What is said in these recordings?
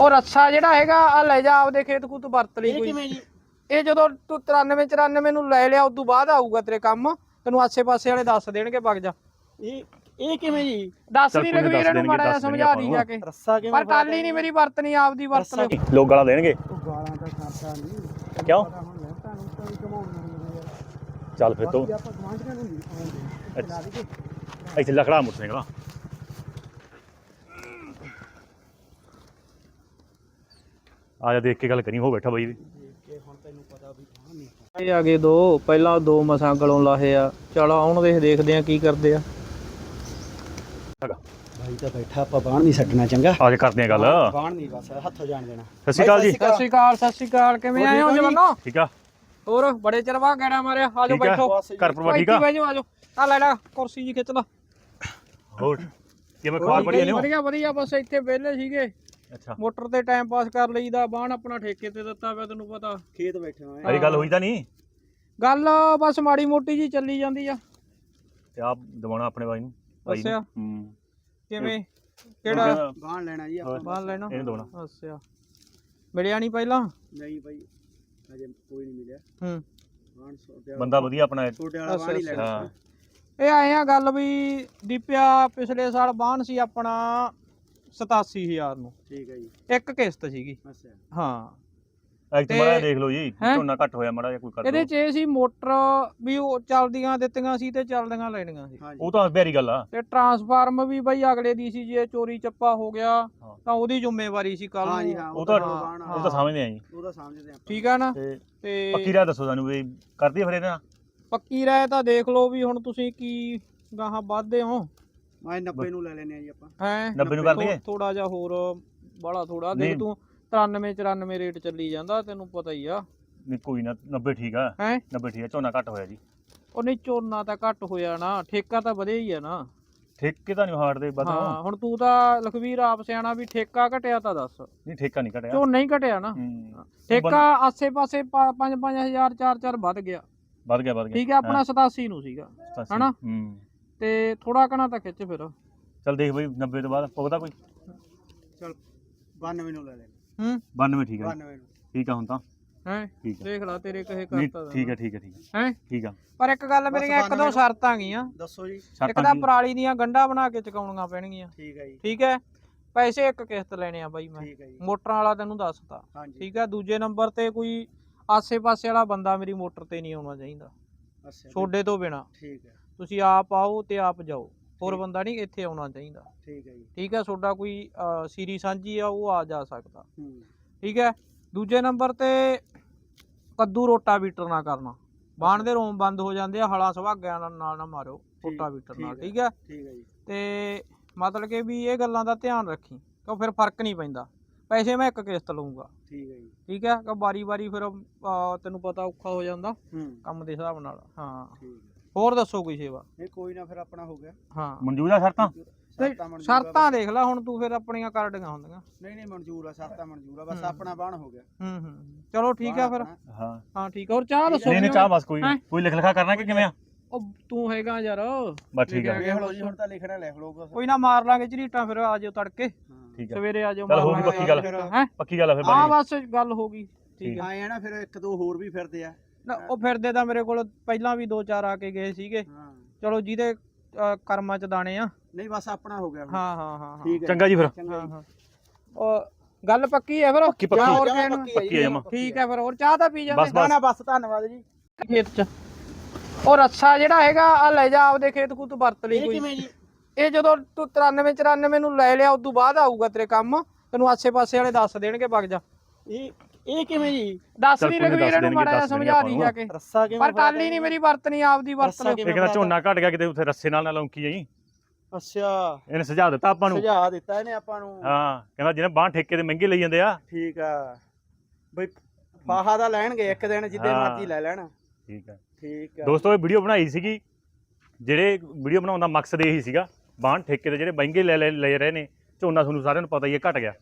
ਉਹ ਰੱਸਾ ਜਿਹੜਾ ਹੈਗਾ ਆ ਲੈ ਜਾ ਆਪਦੇ ਖੇਤ ਕੂਤ ਵਰਤ ਲਈ ਇਹ ਕੋਈ। ਕਿਵੇਂ ਜੀ? ਇਹ ਜਦੋਂ ਤੂੰ 93 94 ਨੂੰ ਲੈ ਲਿਆ ਉਦੋਂ ਬਾਅਦ ਆਊਗਾ ਤੇਰੇ ਕੰਮ। ਤੈਨੂੰ ਆਸੇ-ਪਾਸੇ ਵਾਲੇ ਦੱਸ ਦੇਣਗੇ ਵਗ ਜਾ। ਇਹ ਇਹ ਕਿਵੇਂ ਜੀ? ਦੱਸ ਚੱਲ ਵੀ ਕੋਈ ਨੀ, ਰਘਵੀਰ ਦੱਸ ਨੂੰ ਮਾੜਾ ਜਿਹਾ ਦੇਣਗੇ, ਸਮਝਾ ਦੀ ਦੱਸ ਜਾ ਕੇ। ਰੱਸਾ ਕਿਵੇਂ ਪਰ ਕੱਲ ਹੀ ਨਹੀਂ ਮੇਰੀ ਵਰਤਨੀ ਆਪਦੀ ਵਰਤ ਲੈ ਲੋਕ ਗਾਲਾਂ ਦੇਣਗੇ? ਉਹ ਗਾਲਾਂ ਤਾਂ ਖਾਤਾ ਨਹੀਂ ਕਿਉਂ? ਹੁਣ ਲੈ ਤੁਹਾਨੂੰ ਵੀ ਕਮਾਉਣਾ ਨਹੀਂ ਚੱਲ ਫਿਰ ਤੂੰ। ਆਪਾਂ ਗਵਾਂਢੀਆਂ ਨੂੰ ਨਹੀਂ ਆਉਂਦੇ ਦੇ ਇੱਥੇ ਲਖੜਾ ਮੋਟਰਸਾਈਕਲ ਆ। ਜਾ ਦੇਖ ਕੇ ਗੱਲ ਕਰੀ ਹੋ ਬੈਠਾ ਬਾਈ। ਵੀ ਕੇ ਹੁਣ ਤੈਨੂੰ ਪਤਾ ਵੀ ਹਾਂ ਨਹੀਂ ਇਹ ਆ ਗਏ ਦੋ ਪਹਿਲਾਂ ਦੋ ਮਸਾਂ ਗਲੋਂ ਲਾਹੇ ਆ। ਚਲ ਆਉਣ ਦੇ ਦੇਖਦੇ ਆ ਕੀ ਕਰਦੇ ਆ। ਹੈਗਾ। ਭਾਈ ਤਾਂ ਬੈਠਾ ਆਪਾਂ ਬਾਣ ਨਹੀਂ ਛੱਡਣਾ ਚੰਗਾ। ਆ ਜਾ ਕਰਦੇ ਆ ਗੱਲ। ਬਾਣ ਨਹੀਂ ਬਸ ਹੱਥੋਂ ਜਾਣ ਦੇਣਾ। ਸਤਿ ਸ਼੍ਰੀ ਅਕਾਲ ਜੀ। ਸਤਿ ਸ਼੍ਰੀ ਅਕਾਲ ਸਤਿ ਸ਼੍ਰੀ ਅਕਾਲ ਕਿਵੇਂ ਆਏ ਹੋ ਜਵਾਨੋ? ਠੀਕ ਆ। ਹੋਰ ਬੜੇ ਚਿਰ ਬਾਅਦ ਗੇੜਾ ਮਾਰਿਆ ਆਜੋ ਆ। ਬੈਠੋ। ਘਰ ਪਰਿਵਾਰ ਠੀਕ ਆ? ਬਹਿ ਜਾਓ ਆਜੋ ਆ ਲੈ ਲੈ ਕੁਰਸੀ ਜੀ ਖਿੱਚ ਲਾ। ਹੋਰ ਕਿਵੇਂ ਖਵਾਰ ਪੜੀ ਨੇ ਵਧੀਆ ਵਧੀਆ ਬਸ ਇੱਥੇ ਵਿਹਲੇ ਸੀਗੇ। ਅੱਛਾ। ਮੋਟਰ ਤੇ ਟਾਈਮ ਪਾਸ ਕਰ ਲਈਦਾ ਬਾਣ ਆਪਣਾ ਠੇਕੇ ਤੇ ਦਿੱਤਾ ਪਿਆ ਤੈਨੂੰ ਪਤਾ। ਖੇਤ ਬੈਠੇ ਹੋਏ ਅਜੇ ਗੱਲ ਹੋਈ ਤਾਂ ਨਹੀਂ? ਗੱਲ ਬਸ ਮਾੜੀ ਮੋਟੀ ਜੀ ਚੱਲੀ ਜਾਂਦੀ ਆ। ਤੇ ਆਪ ਦਵਾਉਣਾ ਆਪਣੇ ਬਾਈ ਨੂੰ ਭਾਈ ਨੂੰ। ਅੱਛਾ। ਹੂੰ। ਕਿਵੇਂ? ਕਿਹੜਾ? ਬਾਣ ਲੈਣਾ ਜੀ ਆਪਾਂ। ਬਾਣ ਲੈਣਾ? ਇਹਨੂੰ ਦਵਾਉਣਾ। ਅੱਛਾ। ਮਿਲਿਆ ਨਹੀਂ ਪਹਿਲਾਂ? ਨਹੀਂ ਭਾਈ ਅਜੇ ਕੋਈ ਨਹੀਂ ਮਿਲਿਆ। ਹੂੰ। ਬਾਣ ਛੋਟੇ ਵਾਲਾ ਬੰਦਾ ਵਧੀਆ ਆਪਣਾ ਛੋਟੇ ਵਾਲਾ ਬਾਣ ਹੀ ਲੈਣਾ। ਹਾਂ। ਇਹ ਆਏ ਆ ਗੱਲ ਵੀ ਦੀਪਿਆ ਪਿਛਲੇ ਸਾਲ ਬਾਣ ਸੀ ਆਪਣਾ 87000 ਨੂੰ। ਠੀਕ ਹੈ ਜੀ। ਇੱਕ ਕਿਸ਼ਤ ਸੀਗੀ। ਅੱਛਾ। ਹਾਂ। ਐਕਟ ਤੇ- ਮਾੜਾ ਦੇਖ ਲਓ ਜੀ ਹੈਂ? ਝੋਨਾ ਘੱਟ ਹੋਇਆ ਮਾੜਾ ਜਿਹਾ ਕੋਈ ਕਰ ਇਹਦੇ ਦਿਓ। ਚ ਇਹ ਸੀ ਮੋਟਰ ਵੀ ਉਹ ਚੱਲਦੀਆਂ ਦਿੱਤੀਆਂ ਸੀ ਤੇ ਚੱਲਦੀਆਂ ਲੈਣੀਆਂ ਸੀ। ਹਾਂਜੀ। ਉਹ ਤਾਂ ਪਿਆਰੀ ਗੱਲ ਆ। ਤੇ ਟਰਾਂਸਫਾਰਮ ਵੀ ਬਈ ਅਗਲੇ ਦੀ ਸੀ ਜੇ ਚੋਰੀ ਚੱਪਾ ਹੋ ਗਿਆ ਹਾਂ। ਤਾਂ ਉਹਦੀ ਜ਼ਿੰਮੇਵਾਰੀ ਸੀ ਕੱਲ ਹਾਂ ਜੀ ਨੂੰ। ਹਾਂ ਉਹ ਤਾਂ ਬਾਣ ਉਹ ਤਾਂ ਸਮਝਦੇ ਆ ਜੀ। ਉਹ ਤਾਂ ਸਮਝਦੇ ਆਪਾਂ। ਠੀਕ ਆ ਨਾ? ਤੇ ਤੇ ਪੱਕੀ ਰਾਹ ਦੱਸੋ ਸਾਨੂੰ ਵੀ ਕਰਦੀ ਆ ਫਿਰ ਇਹਦੇ ਨਾਲ? ਪੱਕੀ ਰਾਏ ਤਾਂ ਦੇਖ ਲਓ ਵੀ ਹੁਣ ਤੁਸੀਂ ਕੀ ਗਾਹਾਂ ਵੱਧਦੇ ਹੋ। ਮੈਂ 90 ਨੂੰ ਲੈ ਲੈਨੇ ਆ ਜੀ ਆਪਾਂ। ਹੈ? 90 ਨੂੰ ਕਰ ਦਈਏ ਥੋੜਾ ਜਿਹਾ ਹੋਰ ਬਾਲਾ ਥੋੜਾ। ਦੇਖ ਤੂੰ 93 94 ਰੇਟ ਚੱਲੀ ਜਾਂਦਾ ਤੈਨੂੰ ਪਤਾ ਹੀ ਆ। ਨਹੀਂ ਕੋਈ ਨਾ 90 ਠੀਕ ਆ। ਹੈ? 90 ਠੀਕ ਆ ਝੋਨਾ ਘੱਟ ਹੋਇਆ ਜੀ। ਉਹ ਨਹੀਂ ਝੋਨਾ ਤਾਂ ਘੱਟ ਹੋਇਆ ਨਾ। ਠੇਕਾ ਤਾਂ ਵਧਿਆ ਹੀ ਆ ਨਾ। ਠੇਕੇ ਤਾਂ ਨਹੀਂ ਹਾਰਦੇ ਬਦਲ ਹਾਂ ਹੁਣ ਤੂੰ ਤਾਂ ਲਖਵੀਰ ਆਪ ਸਿਆਣਾ ਵੀ ਠੇਕਾ ਘਟਿਆ ਤਾਂ ਦੱਸ। ਨਹੀਂ ਠੇਕਾ ਨਹੀਂ ਘਟਿਆ। ਝੋਨਾ ਹੀ ਘਟਿਆ ਨਾ। ਠੇਕਾ ਆਸੇ-ਪਾਸੇ 5-5000 4-4 ਵੱਧ ਗਿਆ। ਵੱਧ ਗਿਆ ਵੱਧ ਗਿਆ। ਠੀਕ ਹੈ ਆਪਣਾ 87 ਨੂੰ ਸੀਗਾ। ਹਨਾ? ਤੇ ਥੋੜਾ ਕਣਾ ਤਾਂ ਖਿੱਚ ਫਿਰ। ਚਲ ਦੇਖ ਬਈ 90 ਤੋਂ ਬਾਅਦ ਪੁੱਗਦਾ ਕੋਈ। ਚਲ 92 ਨੂੰ ਲੈ ਲੈਨੇ ਹੂੰ? 92 ਠੀਕ ਆ 92 ਨੂੰ। ਠੀਕ ਆ ਹੁਣ ਤਾਂ। ਹੈ? ਠੀਕ ਆ। ਦੇਖ ਲੈ ਤੇਰੇ ਕਹੇ ਨਹੀਂ ਕਰਤਾ ਠੀਕ ਆ ਠੀਕ ਆ ਠੀਕ ਆ। ਹੈ? ਠੀਕ ਆ। ਪਰ ਇੱਕ ਗੱਲ ਮੇਰੀਆਂ ਇੱਕ ਦੋ ਸ਼ਰਤਾਂ ਗੀਆਂ। ਦੱਸੋ ਜੀ। ਇੱਕ ਸ਼ਰਤਾਂ ਤਾਂ ਕੀ? ਪਰਾਲੀ ਦੀਆਂ ਗੰਢਾਂ ਬਣਾ ਕੇ ਚਕਾਉਣੀਆਂ ਪੈਣਗੀਆਂ। ਠੀਕ ਹੈ ਜੀ। ਠੀਕ ਹੈ ਪੈਸੇ ਇੱਕ ਕਿਸ਼ਤ ਲੈਣੇ ਆ ਬਾਈ ਮੈਂ। ਠੀਕ ਹੈ ਜੀ। ਮੋਟਰਾਂ ਵਾਲਾ ਤੈਨੂੰ ਦੱਸਤਾ। ਹਾਂਜੀ। ਠੀਕ ਹੈ ਦੂਜੇ ਨੰਬਰ ਤੇ ਕੋਈ ਆਸੇ-ਪਾਸੇ ਵਾਲਾ ਬੰਦਾ ਮੇਰੀ ਮੋਟਰ ਤੇ ਨਹੀਂ ਆਉਣਾ ਚਾਹੀਦਾ। ਅੱਛਾ ਜੀ, ਛੋਡੇ ਤੋਂ ਬਿਨਾ। ਠੀਕ ਹੈ ਤੁਸੀਂ ਆਪ ਆਓ ਤੇ ਆਪ ਜਾਓ। ਹੋਰ। ਬੰਦਾ ਨਹੀਂ ਇੱਥੇ ਆਉਣਾ ਚਾਹੀਦਾ। ਠੀਕ ਹੈ ਜੀ। ਠੀਕ ਹੈ ਤੁਹਾਡਾ ਕੋਈ ਅ, ਸੀਰੀ ਸਾਂਝੀ ਆ ਉਹ ਆ ਜਾ ਸਕਦਾ। ਹੂੰ। ਠੀਕ ਹੈ ਦੂਜੇ ਨੰਬਰ ਤੇ ਕੱਦੂ ਰੋਟਾ ਬੀਟਰ ਨਾ ਕਰਨਾ। ਬਾਣ ਦੇ ਰੋਮ ਬੰਦ ਹੋ ਜਾਂਦੇ ਆ ਹਲਾ ਸੁਭਾਗਿਆਂ ਨਾਲ ਨਾਲ ਨਾ ਮਾਰੋ ਰੋਟਾ ਬੀਟਰ ਨਾਲ ਠੀਕ ਠੀਕ ਹੈ? ਠੀਕ ਹੈ ਜੀ। ਤੇ ਮਤਲਬ ਕਿ ਵੀ ਇਹ ਗੱਲਾਂ ਦਾ ਧਿਆਨ ਰੱਖੀ ਕਿਉਂ ਫਿਰ ਫ਼ਰਕ ਨਹੀਂ ਪੈਂਦਾ। ਪੈਸੇ ਮੈਂ ਇੱਕ ਕਿਸ਼ਤ ਲਊਂਗਾ। ਠੀਕ ਹੈ ਜੀ। ਠੀਕ ਹੈ ਕਿ ਵਾਰੀ ਵਾਰੀ ਫਿਰ ਅ, ਤੈਨੂੰ ਪਤਾ ਔਖਾ ਹੋ ਜਾਂਦਾ। ਹੂੰ। ਕੰਮ ਦੇ ਹਿਸਾਬ ਨਾਲ ਹਾਂ। ਠੀਕ ਹੈ। ਹੋਰ ਦੱਸੋ ਕੋਈ ਸੇਵਾ? ਇਹ ਕੋਈ ਨਾ ਫਿਰ ਆਪਣਾ ਹੋ ਗਿਆ। ਹਾਂ। ਮਨਜ਼ੂਰ ਆ ਸ਼ਰਤਾਂ? ਸ਼ਰਤਾਂ ਮਨਜ਼ੂਰ ਆ ਸ਼ਰਤਾਂ ਦੇਖ ਲੈ ਹੁਣ ਤੂੰ ਫਿਰ ਆਪਣੀਆਂ ਕਰਡੀਆਂ ਹੁੰਦੀਆਂ। ਬਸ। ਨਹੀਂ ਨਹੀਂ ਮਨਜ਼ੂਰ ਆ ਸ਼ਰਤਾਂ ਮਨਜ਼ੂਰ ਆ ਬਸ ਹੂੰ। ਆਪਣਾ ਬਾਣ ਹੋ ਗਿਆ। ਹੂੰ ਹੂੰ ਚਲੋ ਠੀਕ ਆ ਫਿਰ। ਬਾਣ ਆਪਣਾ। ਹਾਂ। ਹਾਂ ਠੀਕ ਆ। ਹੋਰ ਚਾਹ ਦੱਸੋ ਨਹੀਂ ਨਹੀਂ ਚਾਹ ਬਸ ਕੋਈ ਹੈਂ? ਕੋਈ ਲਿਖ ਲਿਖਾ ਕਰਨਾ ਕਿ ਕਿਵੇਂ ਆ? ਉਹ ਤੂੰ ਹੈਗਾ ਯਾਰ। ਬਸ ਠੀਕ ਆ। ਲਿਖ ਲਓ ਜੀ ਹੁਣ ਤਾਂ ਲਿਖਣਾ ਲਿਖ ਲਓ ਬਸ। ਕੋਈ ਨਾ ਮਾਰ ਲਾਂਗੇ ਝਰੀਟਾਂ ਫਿਰ ਆ ਜਾਓ ਤੜਕੇ। ਹਾਂ। ਠੀਕ ਆ। ਸਵੇਰੇ ਆ ਜਾਓ ਚੱਲ ਹੋ ਲਾਂਗੇ। ਪੱਕੀ ਗੱਲ। ਫਿਰ ਹੈ? ਪੱਕੀ ਗੱਲ ਆ ਫਿਰ ਹਾਂ ਬਾਈ ਬਸ ਗੱਲ ਹੋ ਗਈ। ਠੀਕ ਹੈ ਆਏ ਆ ਨਾ ਫਿਰ ਇੱਕ ਦੋ ਹੋਰ ਵੀ ਫਿਰਦੇ ਆ। ਨਾ ਉਹ ਫਿਰਦੇ ਤਾਂ ਮੇਰੇ ਕੋਲ ਪਹਿਲਾਂ ਵੀ ਦੋ ਚਾਰ ਆ ਕੇ ਗਏ ਸੀਗੇ। ਹਾਂ। ਚਲੋ ਜਿਹਦੇ ਅ, ਕਰਮਾਂ ਚ ਦਾਣੇ ਆ। ਨਹੀਂ ਬਸ ਆਪਣਾ ਹੋ ਗਿਆ ਹੁਣ। ਹਾਂ ਹਾਂ ਹਾਂ ਹਾਂ। ਠੀਕ ਹੈ। ਚੰਗਾ ਜੀ ਫਿਰ। ਚੰਗਾ ਹਾਂ ਜੀ। ਹਾਂ ਉਹ ਗੱਲ ਪੱਕੀ ਹੈ ਫਿਰ? ਪੱਕੀ ਪੱਕੀ। ਚਾਹ ਹੋਰ ਕਹਿਣ ਨੂੰ? ਪੱਕੀ ਹੈ ਜੀ, ਪੱਕੀ ਹੈ ਜਮਾਂ। ਠੀਕ ਹੈ ਫਿਰ ਹੋਰ ਚਾਹ ਤਾਂ ਪੀ ਜਾਂਦੇ? ਬਸ, ਨਾ ਨਾ ਬਸ ਧੰਨਵਾਦ ਜੀ। ਖੇਤ ਚ। ਉਹ ਰੱਸਾ ਜਿਹੜਾ ਹੈਗਾ ਆ ਲੈ ਜਾ ਆਪਦੇ ਖੇਤ ਕੂਤ ਵਰਤ ਲਈ ਇਹ ਕੋਈ। ਕਿਵੇਂ ਜੀ? ਇਹ ਜਦੋਂ ਤੂੰ 93 94 ਨੂੰ ਲੈ ਲਿਆ ਉਦੋਂ ਬਾਅਦ ਆਊਗਾ ਤੇਰੇ ਕੰਮ। ਤੈਨੂੰ ਆਸੇ-ਪਾਸੇ ਵਾਲੇ ਦੱਸ ਦੇਣਗੇ ਵਗ ਜਾ। ਇਹ ਇਹ ਕਿਵੇਂ ਜੀ? ਦੱਸ ਚੱਲ ਵੀ ਕੋਈ ਨੀ, ਰਘਵੀਰ ਦੱਸ ਨੂੰ ਮਾੜਾ ਜਿਹਾ ਦੇਣਗੇ, ਸਮਝਾ ਦੀ ਆਪਾਂ ਜਾ ਕੇ ਰੱਸਾ ਕਿਵੇਂ ਪਰ ਕੱਲ ਹੀ ਨਹੀਂ ਮੇਰੀ ਵਰਤਨੀ ਆਪਦੀ ਵਰਤ ਰੱਸਾ ਕਿਵੇਂ ਇਹ ਕਹਿੰਦਾ ਝੋਨਾ ਘਟ ਗਿਆ ਕਿਤੇ ਉੱਥੇ ਰੱਸੇ ਨਾਲ ਨਾ ਲੌਂਕੀ ਜਾਈ। ਅੱਛਾ। ਇਹਨੇ ਸੁਝਾਅ ਦਿੱਤਾ ਆਪਾਂ ਨੂੰ। ਸੁਝਾਅ ਦਿੱਤਾ ਇਹਨੇ ਆਪਾਂ ਨੂੰ। ਹਾਂ ਕਹਿੰਦਾ ਜਿਹਨੇ ਬਾਹ ਠੇਕੇ ਤੇ ਮਹਿੰਗੇ ਲਈ ਜਾਂਦੇ ਆ। ਠੀਕ ਆ। ਬਈ ਫਾਹਾ ਦਾ ਲੈਣਗੇ ਇੱਕ ਦਿਨ ਜਿੱਦੇ ਹਾਂ। ਮਰਜ਼ੀ ਲੈ ਲੈਣ। ਠੀਕ ਆ। ਠੀਕ ਆ। ਦੋਸਤੋ ਇਹ ਵੀਡੀਓ ਬਣਾਈ ਸੀਗੀ। ਜਿਹੜੇ ਵੀਡੀਓ ਬਣਾਉਣ ਦਾ ਮਕਸਦ ਇਹੀ ਸੀਗਾ ਬਾਣ ਠੇਕੇ ਤੇ ਜਿਹੜੇ ਮਹਿੰਗੇ ਲੈ ਲੈ ਲੈ ਰਹੇ ਨੇ ਝੋਨਾ ਤੁਹਾਨੂੰ ਸਾਰਿਆਂ ਨੂੰ ਪਤਾ ਹੀ ਹੈ ਘਟ ਗਿਆ।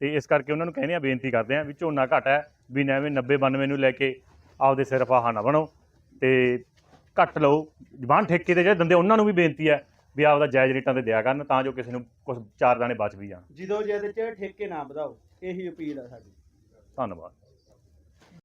ਤੇ ਇਸ ਕਰਕੇ ਉਹਨਾਂ ਨੂੰ ਕਹਿੰਦੇ ਆ ਬੇਨਤੀ ਕਰਦੇ ਆ ਵੀ ਝੋਨਾ ਘਟ ਹੈ ਵੀ ਨਵੇਂ 90 92 ਨੂੰ ਲੈ ਕੇ ਆਪਦੇ ਸਿਰ ਫਾਹਾ ਨਾ ਬਣੋ ਤੇ ਘੱਟ ਲਓ। ਬਾਣ ਠੇਕੇ ਤੇ ਜਿਹੜੇ ਦੰਦੇ ਉਹਨਾਂ ਨੂੰ ਵੀ ਬੇਨਤੀ ਹੈ ਵੀ ਆਪਦਾ ਜਾਇਜ਼ ਰੇਟਾਂ ਤੇ ਦਿਆ ਕਰਨ ਤਾਂ ਜੋ ਕਿਸੇ ਨੂੰ ਕੁਝ ਚਾਰ ਦਾਣੇ ਬਚ ਵੀ ਜਾਣ। ਜਦੋਂ ਜਿੱਦ ਚ ਠੇਕੇ ਨਾ ਵਧਾਓ ਇਹੀ ਅਪੀਲ ਆ ਸਾਡੀ। ਧੰਨਵਾਦ।